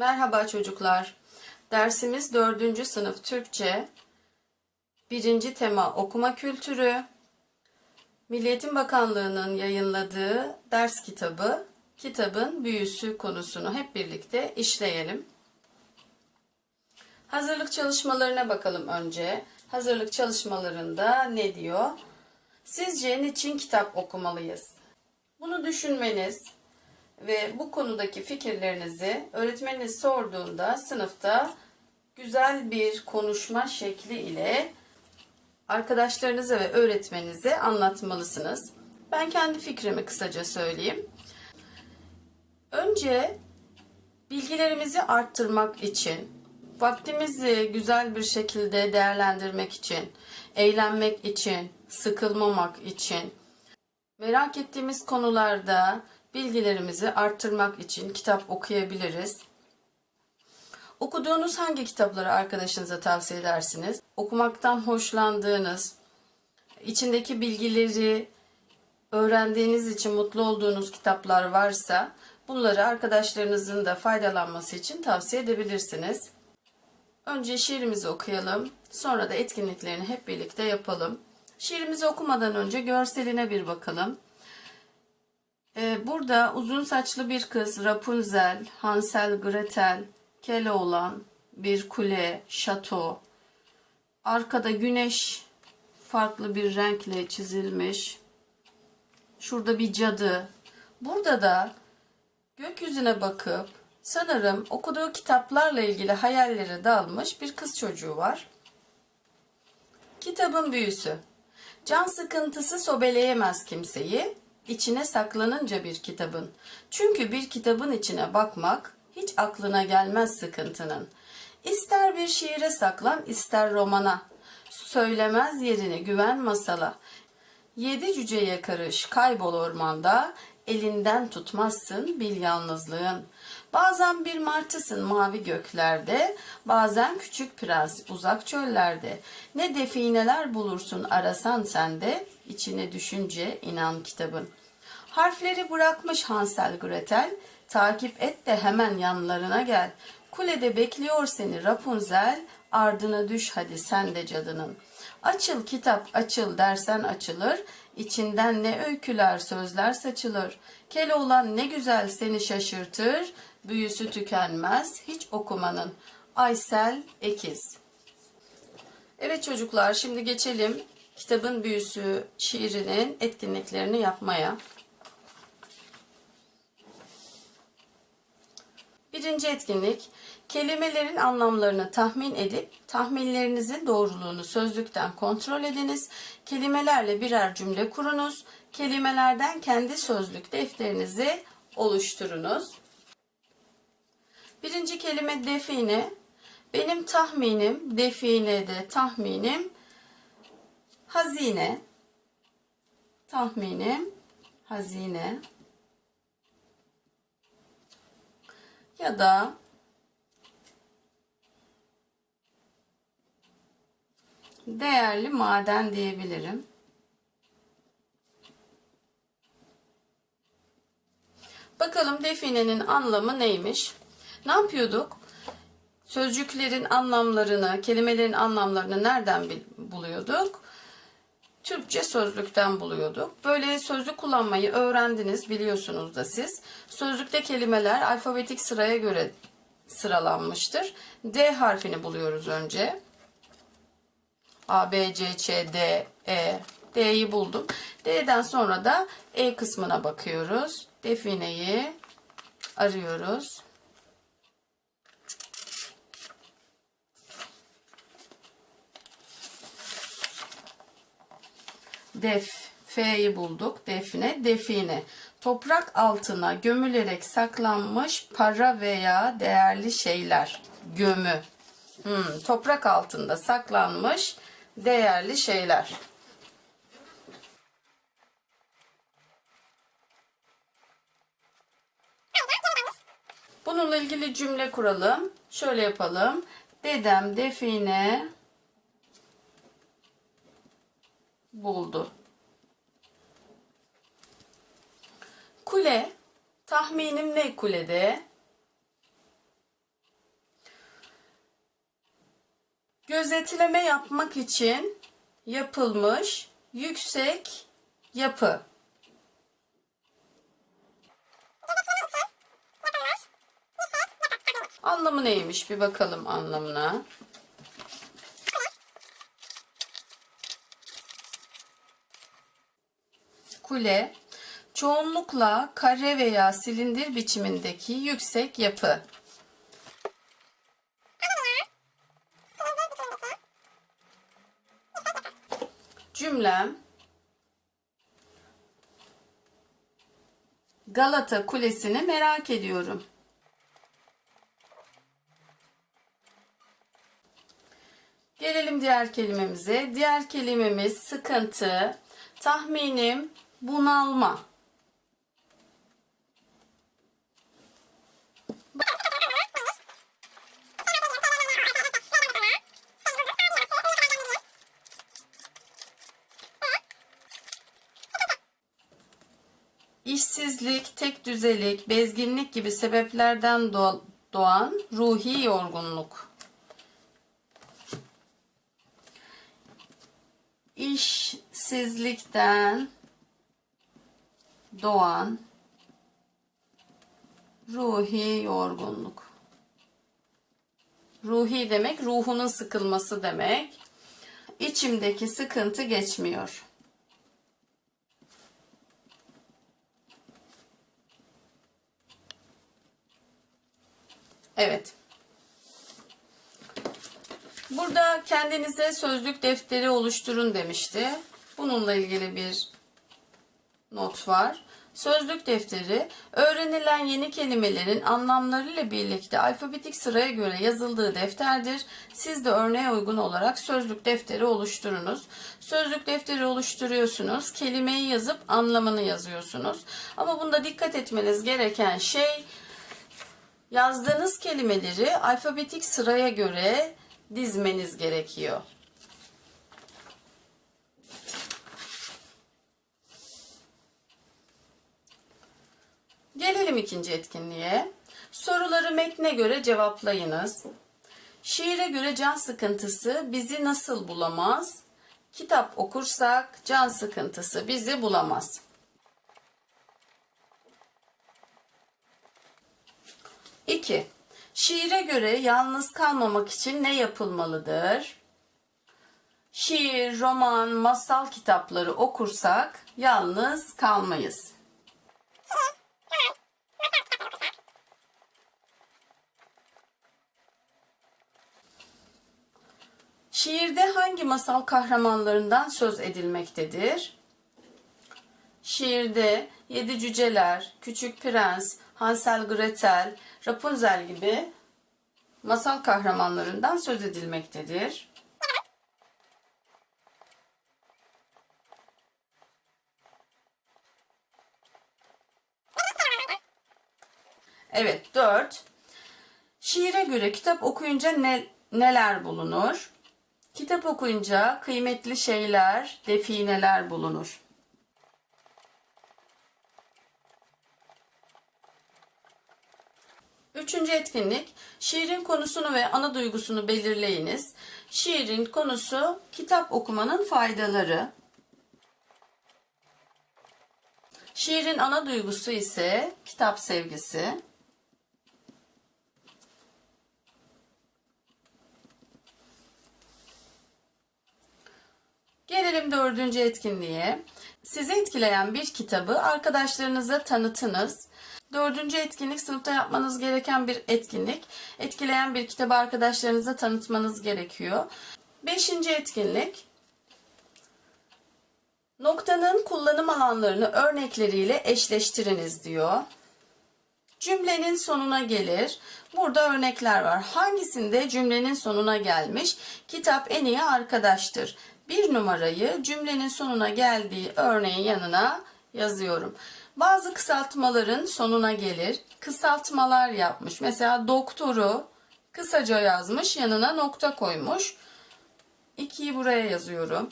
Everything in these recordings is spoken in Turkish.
Merhaba çocuklar. Dersimiz 4. sınıf Türkçe. 1. tema okuma kültürü. Milli Eğitim Bakanlığı'nın yayınladığı ders kitabı, kitabın büyüsü konusunu hep birlikte işleyelim. Hazırlık çalışmalarına bakalım önce. Hazırlık çalışmalarında ne diyor? Sizce niçin kitap okumalıyız? Bunu düşünmeniz ve bu konudaki fikirlerinizi öğretmeniniz sorduğunda sınıfta güzel bir konuşma şekli ile arkadaşlarınıza ve öğretmeninize anlatmalısınız. Ben kendi fikrimi kısaca söyleyeyim. Önce bilgilerimizi arttırmak için, vaktimizi güzel bir şekilde değerlendirmek için, eğlenmek için, sıkılmamak için, merak ettiğimiz konularda bilgilerimizi arttırmak için kitap okuyabiliriz. Okuduğunuz hangi kitapları arkadaşınıza tavsiye edersiniz? Okumaktan hoşlandığınız, içindeki bilgileri öğrendiğiniz için mutlu olduğunuz kitaplar varsa bunları arkadaşlarınızın da faydalanması için tavsiye edebilirsiniz. Önce şiirimizi okuyalım, sonra da etkinliklerini hep birlikte yapalım. Şiirimizi okumadan önce görseline bir bakalım. Ee, burada uzun saçlı bir kız, Rapunzel, Hansel, Gretel, Keloğlan, bir kule, şato. Arkada güneş farklı bir renkle çizilmiş. Şurada bir cadı. Burada da gökyüzüne bakıp sanırım okuduğu kitaplarla ilgili hayallere dalmış bir kız çocuğu var. Kitabın büyüsü. Can sıkıntısı sobeleyemez kimseyi, içine saklanınca bir kitabın. Çünkü bir kitabın içine bakmak hiç aklına gelmez sıkıntının. İster bir şiire saklan, ister romana. Söylemez yerini güven masala. Yedi cüceye karış, kaybol ormanda, elinden tutmazsın bil yalnızlığın. Bazen bir martısın mavi göklerde, bazen küçük prens uzak çöllerde. Ne defineler bulursun arasan sende, içine düşünce inan kitabın. Harfleri bırakmış Hansel Gretel, takip et de hemen yanlarına gel. Kulede bekliyor seni Rapunzel, ardına düş hadi sen de cadının. Açıl kitap açıl dersen açılır, içinden ne öyküler sözler saçılır. Keloğlan ne güzel seni şaşırtır, büyüsü tükenmez hiç okumanın. Aysel Ekiz Evet çocuklar şimdi geçelim kitabın büyüsü şiirinin etkinliklerini yapmaya. Birinci etkinlik, kelimelerin anlamlarını tahmin edip tahminlerinizin doğruluğunu sözlükten kontrol ediniz. Kelimelerle birer cümle kurunuz. Kelimelerden kendi sözlük defterinizi oluşturunuz. Birinci kelime define. Benim tahminim, definede tahminim hazine. Tahminim hazine. ya da değerli maden diyebilirim. Bakalım definenin anlamı neymiş? Ne yapıyorduk? Sözcüklerin anlamlarını, kelimelerin anlamlarını nereden buluyorduk? Türkçe sözlükten buluyorduk. Böyle sözlük kullanmayı öğrendiniz biliyorsunuz da siz. Sözlükte kelimeler alfabetik sıraya göre sıralanmıştır. D harfini buluyoruz önce. A, B, C, Ç, D, E. D'yi buldum. D'den sonra da E kısmına bakıyoruz. Defineyi arıyoruz. Def, F'yi bulduk. Defne, define. Toprak altına gömülerek saklanmış para veya değerli şeyler. Gömü. Hmm, toprak altında saklanmış değerli şeyler. Bununla ilgili cümle kuralım. Şöyle yapalım. Dedem define buldu. Kule, tahminim ne kulede? Gözetleme yapmak için yapılmış yüksek yapı. Anlamı neymiş bir bakalım anlamına. Kule çoğunlukla kare veya silindir biçimindeki yüksek yapı. Cümlem Galata Kulesi'ni merak ediyorum. Gelelim diğer kelimemize. Diğer kelimemiz sıkıntı. Tahminim bunalma. İşsizlik, tek düzelik, bezginlik gibi sebeplerden doğ- doğan ruhi yorgunluk. İşsizlikten doğan ruhi yorgunluk. Ruhi demek ruhunun sıkılması demek. İçimdeki sıkıntı geçmiyor. Evet. Burada kendinize sözlük defteri oluşturun demişti. Bununla ilgili bir not var. Sözlük defteri öğrenilen yeni kelimelerin anlamlarıyla birlikte alfabetik sıraya göre yazıldığı defterdir. Siz de örneğe uygun olarak sözlük defteri oluşturunuz. Sözlük defteri oluşturuyorsunuz. Kelimeyi yazıp anlamını yazıyorsunuz. Ama bunda dikkat etmeniz gereken şey Yazdığınız kelimeleri alfabetik sıraya göre dizmeniz gerekiyor. Gelelim ikinci etkinliğe. Soruları metne göre cevaplayınız. Şiire göre can sıkıntısı bizi nasıl bulamaz? Kitap okursak can sıkıntısı bizi bulamaz. 2. Şiire göre yalnız kalmamak için ne yapılmalıdır? Şiir, roman, masal kitapları okursak yalnız kalmayız. Şiirde hangi masal kahramanlarından söz edilmektedir? Şiirde Yedi Cüceler, Küçük Prens, Hansel Gretel, Rapunzel gibi masal kahramanlarından söz edilmektedir. Evet, 4. Şiire göre kitap okuyunca ne, neler bulunur? Kitap okuyunca kıymetli şeyler, defineler bulunur. Üçüncü etkinlik, şiirin konusunu ve ana duygusunu belirleyiniz. Şiirin konusu kitap okumanın faydaları. Şiirin ana duygusu ise kitap sevgisi. Gelelim dördüncü etkinliğe. Sizi etkileyen bir kitabı arkadaşlarınıza tanıtınız. Dördüncü etkinlik sınıfta yapmanız gereken bir etkinlik. Etkileyen bir kitabı arkadaşlarınıza tanıtmanız gerekiyor. Beşinci etkinlik. Noktanın kullanım alanlarını örnekleriyle eşleştiriniz diyor. Cümlenin sonuna gelir. Burada örnekler var. Hangisinde cümlenin sonuna gelmiş? Kitap en iyi arkadaştır. Bir numarayı cümlenin sonuna geldiği örneğin yanına yazıyorum. Bazı kısaltmaların sonuna gelir. Kısaltmalar yapmış. Mesela doktoru kısaca yazmış, yanına nokta koymuş. 2'yi buraya yazıyorum.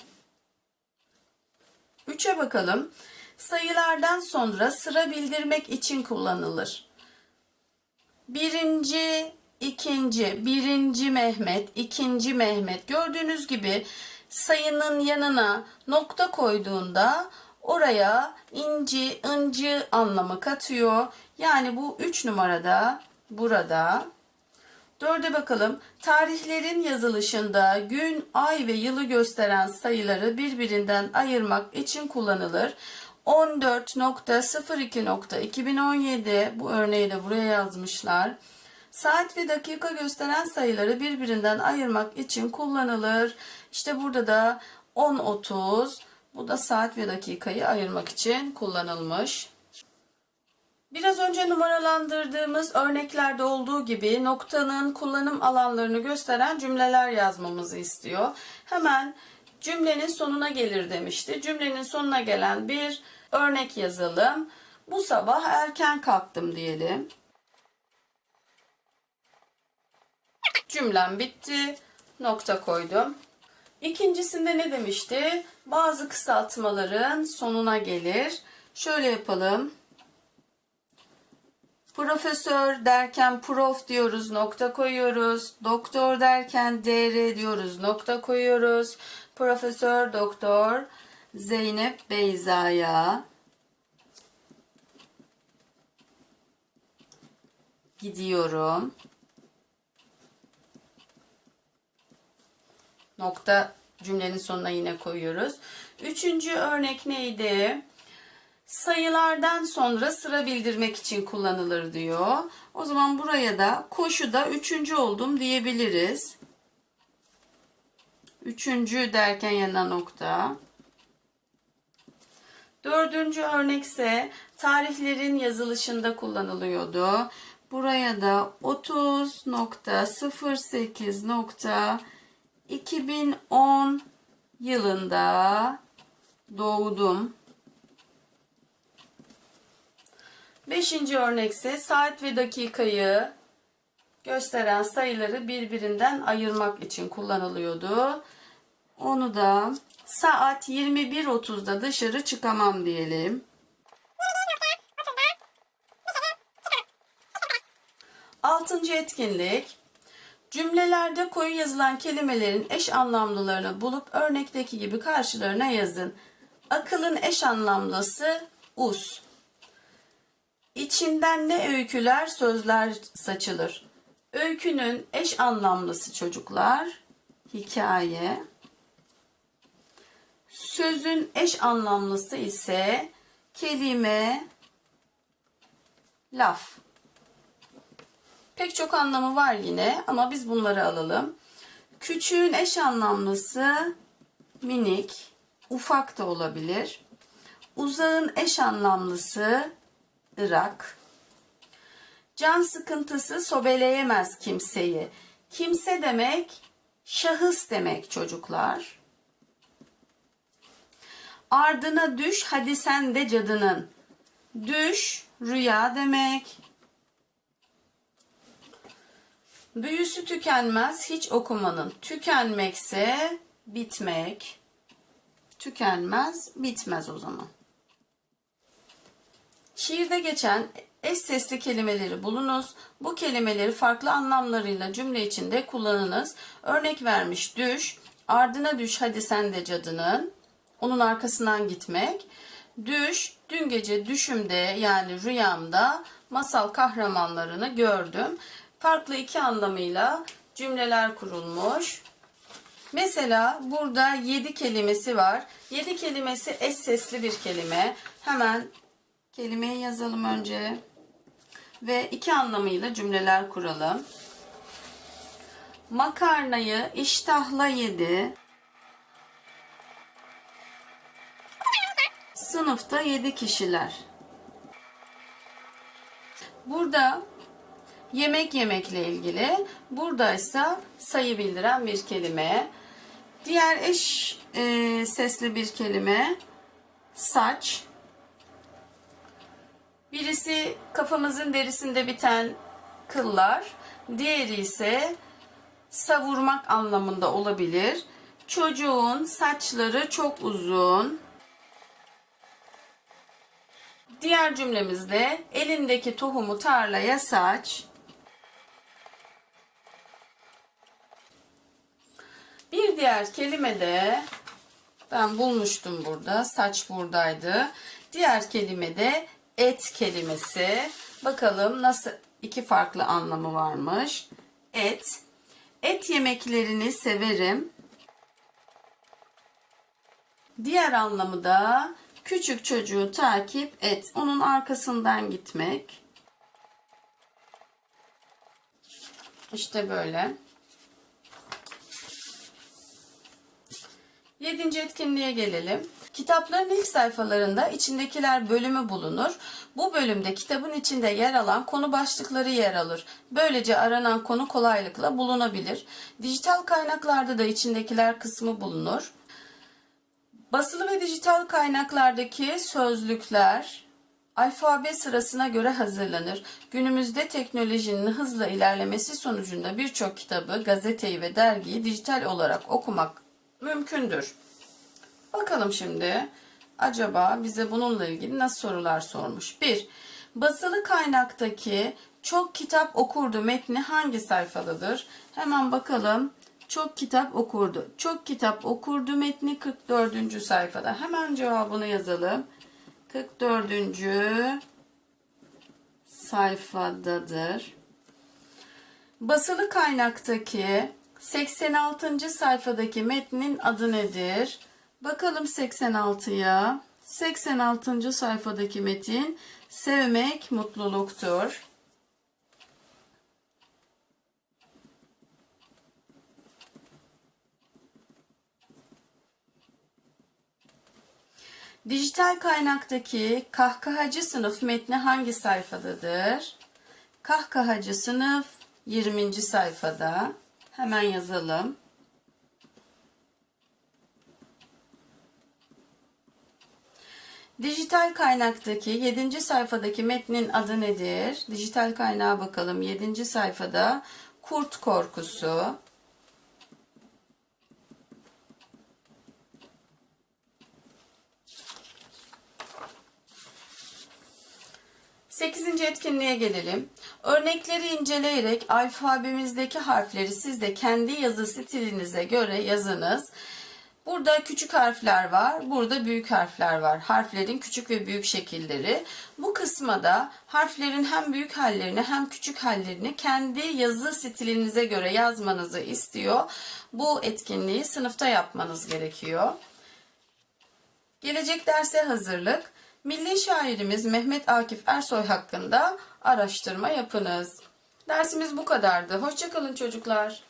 3'e bakalım. Sayılardan sonra sıra bildirmek için kullanılır. Birinci ikinci, birinci Mehmet, ikinci Mehmet. Gördüğünüz gibi sayının yanına nokta koyduğunda oraya inci, ıncı anlamı katıyor. Yani bu 3 numarada burada. Dörde bakalım. Tarihlerin yazılışında gün, ay ve yılı gösteren sayıları birbirinden ayırmak için kullanılır. 14.02.2017 bu örneği de buraya yazmışlar. Saat ve dakika gösteren sayıları birbirinden ayırmak için kullanılır. İşte burada da 10.30 bu da saat ve dakikayı ayırmak için kullanılmış. Biraz önce numaralandırdığımız örneklerde olduğu gibi noktanın kullanım alanlarını gösteren cümleler yazmamızı istiyor. Hemen cümlenin sonuna gelir demişti. Cümlenin sonuna gelen bir örnek yazalım. Bu sabah erken kalktım diyelim. Cümlem bitti. Nokta koydum. İkincisinde ne demişti? Bazı kısaltmaların sonuna gelir. Şöyle yapalım. Profesör derken prof diyoruz, nokta koyuyoruz. Doktor derken dr diyoruz, nokta koyuyoruz. Profesör Doktor Zeynep Beyza'ya gidiyorum. Nokta cümlenin sonuna yine koyuyoruz. Üçüncü örnek neydi? sayılardan sonra sıra bildirmek için kullanılır diyor. O zaman buraya da koşuda üçüncü oldum diyebiliriz. Üçüncü derken yanına nokta. Dördüncü örnekse tarihlerin yazılışında kullanılıyordu. Buraya da 30.08.2010 yılında doğdum. Beşinci örnekse saat ve dakikayı gösteren sayıları birbirinden ayırmak için kullanılıyordu. Onu da saat 21.30'da dışarı çıkamam diyelim. Altıncı etkinlik. Cümlelerde koyu yazılan kelimelerin eş anlamlılarını bulup örnekteki gibi karşılarına yazın. Akılın eş anlamlısı us. İçinden ne öyküler, sözler saçılır. Öykünün eş anlamlısı çocuklar, hikaye. Sözün eş anlamlısı ise kelime, laf. Pek çok anlamı var yine ama biz bunları alalım. Küçüğün eş anlamlısı minik, ufak da olabilir. Uzağın eş anlamlısı Irak. Can sıkıntısı sobeleyemez kimseyi. Kimse demek şahıs demek çocuklar. Ardına düş hadi sen de cadının. Düş rüya demek. Büyüsü tükenmez hiç okumanın. Tükenmekse bitmek. Tükenmez bitmez o zaman. Şiirde geçen eş sesli kelimeleri bulunuz. Bu kelimeleri farklı anlamlarıyla cümle içinde kullanınız. Örnek vermiş düş, ardına düş hadi sen de cadının. Onun arkasından gitmek. Düş, dün gece düşümde yani rüyamda masal kahramanlarını gördüm. Farklı iki anlamıyla cümleler kurulmuş. Mesela burada yedi kelimesi var. Yedi kelimesi eş sesli bir kelime. Hemen Kelimeyi yazalım önce. Ve iki anlamıyla cümleler kuralım. Makarnayı iştahla yedi. Sınıfta yedi kişiler. Burada yemek yemekle ilgili. Burada ise sayı bildiren bir kelime. Diğer eş e, sesli bir kelime saç. Birisi kafamızın derisinde biten kıllar, diğeri ise savurmak anlamında olabilir. Çocuğun saçları çok uzun. Diğer cümlemizde elindeki tohumu tarlaya saç. Diğer kelime de ben bulmuştum burada. Saç buradaydı. Diğer kelime de et kelimesi. Bakalım nasıl iki farklı anlamı varmış. Et. Et yemeklerini severim. Diğer anlamı da küçük çocuğu takip et. Onun arkasından gitmek. İşte böyle. Yedinci etkinliğe gelelim. Kitapların ilk sayfalarında içindekiler bölümü bulunur. Bu bölümde kitabın içinde yer alan konu başlıkları yer alır. Böylece aranan konu kolaylıkla bulunabilir. Dijital kaynaklarda da içindekiler kısmı bulunur. Basılı ve dijital kaynaklardaki sözlükler alfabe sırasına göre hazırlanır. Günümüzde teknolojinin hızla ilerlemesi sonucunda birçok kitabı, gazeteyi ve dergiyi dijital olarak okumak mümkündür. Bakalım şimdi acaba bize bununla ilgili nasıl sorular sormuş. 1. Basılı kaynaktaki çok kitap okurdu metni hangi sayfadadır? Hemen bakalım. Çok kitap okurdu. Çok kitap okurdu metni 44. sayfada. Hemen cevabını yazalım. 44. sayfadadır. Basılı kaynaktaki 86. sayfadaki metnin adı nedir? Bakalım 86'ya. 86. sayfadaki metin sevmek mutluluktur. Dijital kaynaktaki kahkahacı sınıf metni hangi sayfadadır? Kahkahacı sınıf 20. sayfada. Hemen yazalım. Dijital kaynaktaki 7. sayfadaki metnin adı nedir? Dijital kaynağa bakalım. 7. sayfada kurt korkusu. 8. etkinliğe gelelim. Örnekleri inceleyerek alfabemizdeki harfleri siz de kendi yazı stilinize göre yazınız. Burada küçük harfler var, burada büyük harfler var. Harflerin küçük ve büyük şekilleri. Bu kısma da harflerin hem büyük hallerini hem küçük hallerini kendi yazı stilinize göre yazmanızı istiyor. Bu etkinliği sınıfta yapmanız gerekiyor. Gelecek derse hazırlık. Milli şairimiz Mehmet Akif Ersoy hakkında araştırma yapınız. Dersimiz bu kadardı. Hoşçakalın çocuklar.